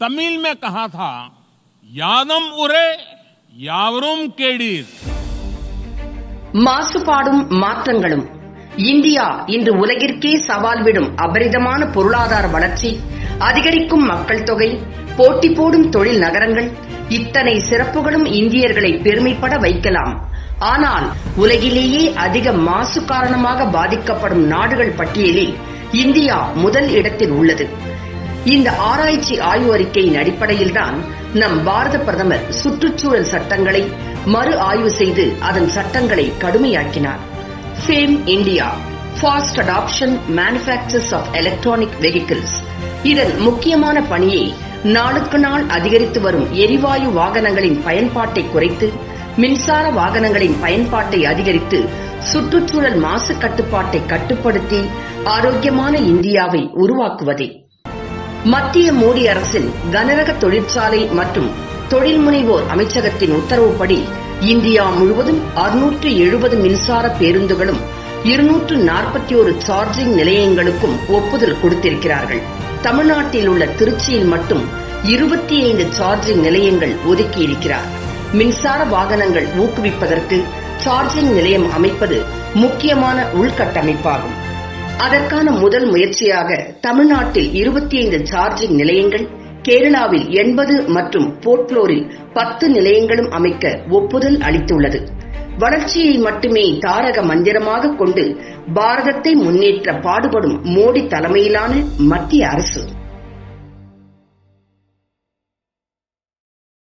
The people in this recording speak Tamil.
तमिल में कहा था यादम उरे यावरुम केडीर மாசுபாடும் மாற்றங்களும் இந்தியா இன்று உலகிற்கே சவால் விடும் அபரிதமான பொருளாதார வளர்ச்சி அதிகரிக்கும் மக்கள் தொகை போட்டி போடும் தொழில் நகரங்கள் இத்தனை சிறப்புகளும் இந்தியர்களை பெருமைப்பட வைக்கலாம் ஆனால் உலகிலேயே அதிக மாசு காரணமாக பாதிக்கப்படும் நாடுகள் பட்டியலில் இந்தியா முதல் இடத்தில் உள்ளது. இந்த ஆராய்ச்சி ஆய்வு அறிக்கையின் அடிப்படையில்தான் நம் பாரத பிரதமர் சுற்றுச்சூழல் சட்டங்களை மறு ஆய்வு செய்து அதன் சட்டங்களை கடுமையாக்கினார். FAME India fast adoption manufacturers of electronic vehicles இதன் முக்கியமான பணியை நாளுக்கு நாள் அதிகரித்து வரும் எரிவாயு வாகனங்களின் பயன்பாட்டை குறைத்து மின்சார வாகனங்களின் பயன்பாட்டை அதிகரித்து சுற்றுச்சூழல் மாசு கட்டுப்பாட்டை கட்டுப்படுத்தி ஆரோக்கியமான இந்தியாவை உருவாக்குவதே. மத்திய மோடி அரசின் கனரக தொழிற்சாலை மற்றும் தொழில் முனைவோர் அமைச்சகத்தின் உத்தரவுப்படி இந்தியா முழுவதும் அறுநூற்று எழுபது மின்சார பேருந்துகளும் இருநூற்று நாற்பத்தி ஒரு சார்ஜிங் நிலையங்களுக்கும் ஒப்புதல் கொடுத்திருக்கிறார்கள். தமிழ்நாட்டில் உள்ள திருச்சியில் மட்டும் இருபத்தி ஐந்து சார்ஜிங் நிலையங்கள் ஒதுக்கியிருக்கிறார். மின்சார வாகனங்கள் ஊக்குவிப்பதற்கு சார்ஜிங் நிலையம் அமைப்பது முக்கியமான உள்கட்டமைப்பாகும். அதற்கான முதல் முயற்சியாக தமிழ்நாட்டில் இருபத்தி ஐந்து சார்ஜிங் நிலையங்கள் கேரளாவில் எண்பது மற்றும் போர்ட்லோரில் பத்து நிலையங்களும் அமைக்க ஒப்புதல் அளித்துள்ளது. வளர்ச்சியை மட்டுமே தாரக மந்திரமாக கொண்டு பாரதத்தை முன்னேற்ற பாடுபடும் மோடி தலைமையிலான மத்திய அரசு.